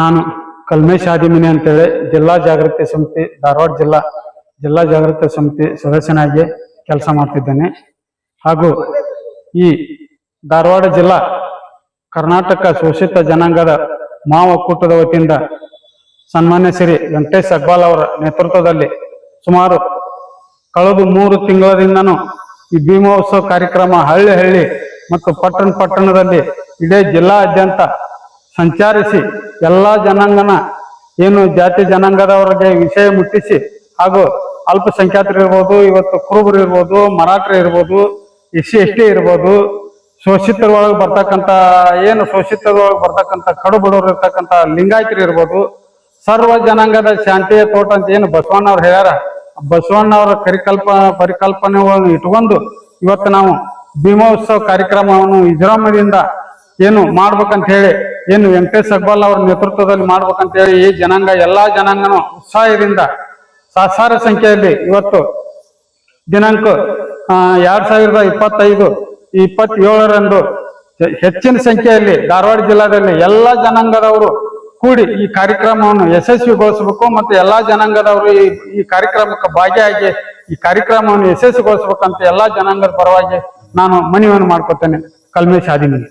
ನಾನು ಕಲ್ಮೇಶ್ ಅಂತ ಅಂತೇಳಿ ಜಿಲ್ಲಾ ಜಾಗೃತಿ ಸಮಿತಿ, ಧಾರವಾಡ ಜಿಲ್ಲಾ ಜಿಲ್ಲಾ ಜಾಗೃತಿ ಸಮಿತಿ ಸದಸ್ಯನಾಗಿ ಕೆಲಸ ಮಾಡ್ತಿದ್ದೇನೆ. ಹಾಗೂ ಈ ಧಾರವಾಡ ಜಿಲ್ಲಾ ಕರ್ನಾಟಕ ಶೋಷಿತ ಜನಾಂಗದ ಮಾವ ಒಕ್ಕೂಟದ ವತಿಯಿಂದ ಸನ್ಮಾನ್ಯ ಶ್ರೀ ವೆಂಕಟೇಶ್ ಅಗ್ವಾಲ್ ಅವರ ನೇತೃತ್ವದಲ್ಲಿ ಸುಮಾರು ಕಳೆದ ಮೂರು ತಿಂಗಳಿಂದನೂ ಈ ಭೀಮೋತ್ಸವ ಕಾರ್ಯಕ್ರಮ ಹಳ್ಳಿ ಹಳ್ಳಿ ಮತ್ತು ಪಟ್ಟಣ ಪಟ್ಟಣದಲ್ಲಿ ಇಡೀ ಜಿಲ್ಲಾದ್ಯಂತ ಸಂಚರಿಸಿ ಎಲ್ಲ ಜನಾಂಗನ, ಏನು ಜಾತಿ ಜನಾಂಗದವರಿಗೆ ವಿಷಯ ಮುಟ್ಟಿಸಿ ಹಾಗೂ ಅಲ್ಪಸಂಖ್ಯಾತರು ಇರ್ಬೋದು, ಇವತ್ತು ಕುರುಬರು ಇರ್ಬೋದು, ಮರಾಠರು ಇರ್ಬೋದು, ಎಸ್ ಸಿ, ಎಸ್ ಟಿ ಇರ್ಬೋದು ಶೋಷಿತರೊಳಗೆ ಬರ್ತಕ್ಕಂಥ, ಏನು ಶೋಷಿತರೊಳಗೆ ಬರ್ತಕ್ಕಂಥ, ಕಡು ಬಡವರು ಇರ್ತಕ್ಕಂಥ ಲಿಂಗಾಯತರು ಇರ್ಬೋದು, ಸರ್ವ ಜನಾಂಗದ ಶಾಂತಿಯ ತೋಟ ಅಂತ ಏನು ಬಸವಣ್ಣವ್ರು ಹೇಳ್ಯಾರ. ಬಸವಣ್ಣವರ ಪರಿಕಲ್ಪ ಪರಿಕಲ್ಪನೆಗಳನ್ನು ಇಟ್ಕೊಂಡು ಇವತ್ತು ನಾವು ಭೀಮೋತ್ಸವ ಕಾರ್ಯಕ್ರಮವನ್ನು ವಿಜೃಂಭದಿಂದ ಏನು ಮಾಡ್ಬೇಕಂತ ಹೇಳಿ ಏನು ವೆಂಕಟೇಶ್ ಅಗ್ಬಾಲ್ ಅವರ ನೇತೃತ್ವದಲ್ಲಿ ಮಾಡ್ಬೇಕಂತ ಹೇಳಿ ಈ ಜನಾಂಗ, ಎಲ್ಲಾ ಜನಾಂಗನು ಉತ್ಸಾಹದಿಂದ ಸಹಸಾರ ಸಂಖ್ಯೆಯಲ್ಲಿ ಇವತ್ತು ದಿನಾಂಕ ಎರಡ್ ಸಾವಿರದ ಇಪ್ಪತ್ತೈದು, ಇಪ್ಪತ್ತೇಳರಂದು ಹೆಚ್ಚಿನ ಸಂಖ್ಯೆಯಲ್ಲಿ ಧಾರವಾಡ ಜಿಲ್ಲಾದಲ್ಲಿ ಎಲ್ಲಾ ಜನಾಂಗದವರು ಕೂಡಿ ಈ ಕಾರ್ಯಕ್ರಮವನ್ನು ಯಶಸ್ವಿಗೊಳಿಸಬೇಕು ಮತ್ತು ಎಲ್ಲಾ ಜನಾಂಗದವರು ಈ ಈ ಕಾರ್ಯಕ್ರಮಕ್ಕೆ ಭಾಗಿಯಾಗಿ ಈ ಕಾರ್ಯಕ್ರಮವನ್ನು ಯಶಸ್ವಿಗೊಳಿಸಬೇಕಂತ ಎಲ್ಲಾ ಜನಾಂಗದ ಪರವಾಗಿ ನಾನು ಮನವಿಯನ್ನು ಮಾಡ್ಕೊತೇನೆ. ಕಲ್ಮೇಶ್ ಆದಿಮನಿ